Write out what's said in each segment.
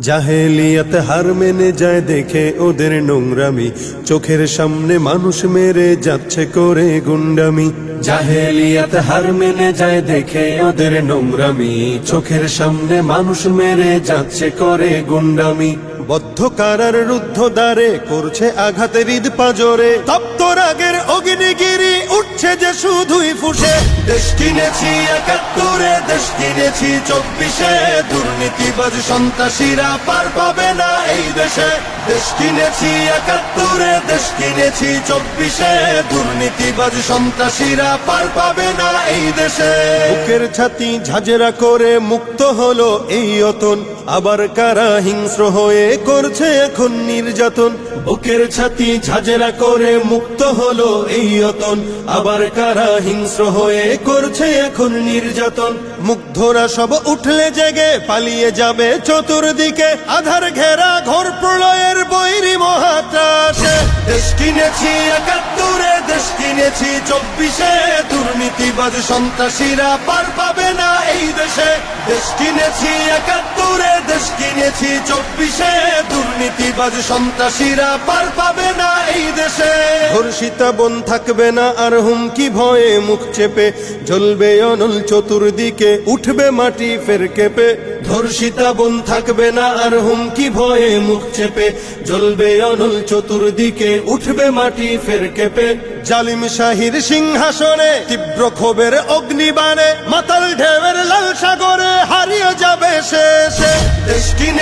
জাহেলিয়াত হার মেনে যায় দেখে ওদের নোংরামি। চোখের সামনে মানুষ মেরে যাচ্ছে করে গুন্ডামি। জাহেলিয়াত হার মেনে যায় দেখে ওদের নোংরামি। চোখের সামনে মানুষ মেরে যাচ্ছে করে গুন্ডামি। বদ্ধ কারার রুদ্ধ দ্বারে করছে আঘাতে হৃদ পাজরে। তপ্ত রাগের অগ্নিগিরি উঠছে যে শুধুই ফুসে। দেশ কিনেছি একাত্তরে, দেশ কিনেছি চব্বিশে। দুর্নীতিবাজ সন্ত্রাসীরা পার পাবে না এই দেশে। দেশ কিনেছি একাত্তরে, দেশ কিনেছি চব্বিশে। দুর্নীতিবাজ সন্ত্রাসীরা পার পাবে না এই দেশে। বুকের ছাতি ঝাঁঝরা করে মুক্ত হলো এই অতন। আবার কারা হিংস্র হয়ে করছে এখন নির্যাতন? বুকের ছাতি ঝাঁঝরা করে মুক্ত হলো এই অতন। আবার কারা হিংস্র হয়ে করছে এখন নির্যাতন? মুগ্ধরা সব উঠলে জেগে, পালিয়ে যাবে চতুর্দিকে। আধার ঘেরা ঘোর প্রলয়ের বৈরী মহাত্রাসে। দেশ কিনেছি একাত্তরে, দেশ কিনেছি চব্বিশে। দুর্নীতিবাজ সন্ত্রাসীরা পার পাবে না এই দেশে। দেশ কিনেছি একাত্তরে দেশ কিনেছি চব্বিশে, দুর্নীতিবাজ সন্ত্রাসীরা পার পাবে না এই দেশে। ধর্ষিতা বন থাকবে না আর হুমকি ভয়ে মুখ চেপে, জ্বলবে অনল চতুর্দিকে, উঠবে মাটি ফের কেঁপে। ধর্ষিতা বন থাকবে না আর হুমকি ভয়ে মুখ চেপে, জ্বলবে অনল চতুর্দিকে, উঠবে মাটি ফের কেঁপে। জালিম শাহির সিংহাসনে তীব্র ক্ষোভের অগ্নিবাণে মাতাল ঢেউয়ের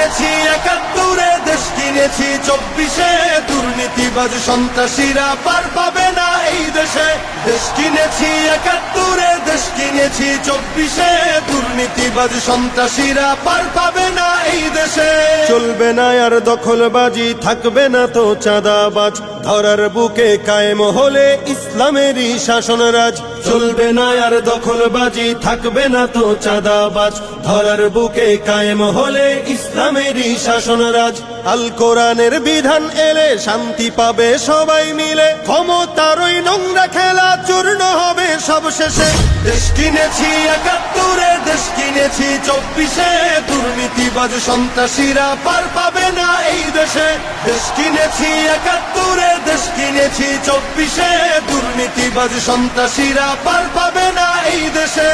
কিনেছি একাত্তরে দেশ কিনেছি চব্বিশে। দুর্নীতিবাজ সন্ত্রাসীরা পার পাবে না। দেশে কিনেছি একাত্তরে, দেশ কিনেছি চব্বিশে। দুর্নীতিবাজ সন্ত্রাসীরা পার পাবে না এই দেশে। চলবে না আর দখলবাজি, থাকবে না তো চাঁদাবাজ। ধরার বুকে কায়েম হলে ইসলামেরই শাসনরাজ। চলবে না আর দখলবাজি, থাকবে না তো চাঁদাবাজ। ধরার বুকে কায়েম হলে ইসলামেরই শাসনরাজ। আল কোরআনের বিধান এলে শান্তি পাবে সবাই মিলে। ক্ষমতার ওই নোংরা খেলা হবে সব দেশ কিনেছি একাত্তরে, দেশ কিনেছি চব্বিশে। দুর্নীতিবাজ সন্ত্রাসীরা পার পাবে না এই দেশে। দেশ কিনেছি একাত্তরে, দেশ কিনেছি চব্বিশে। দুর্নীতিবাজ সন্ত্রাসীরা পার পাবে না এই দেশে।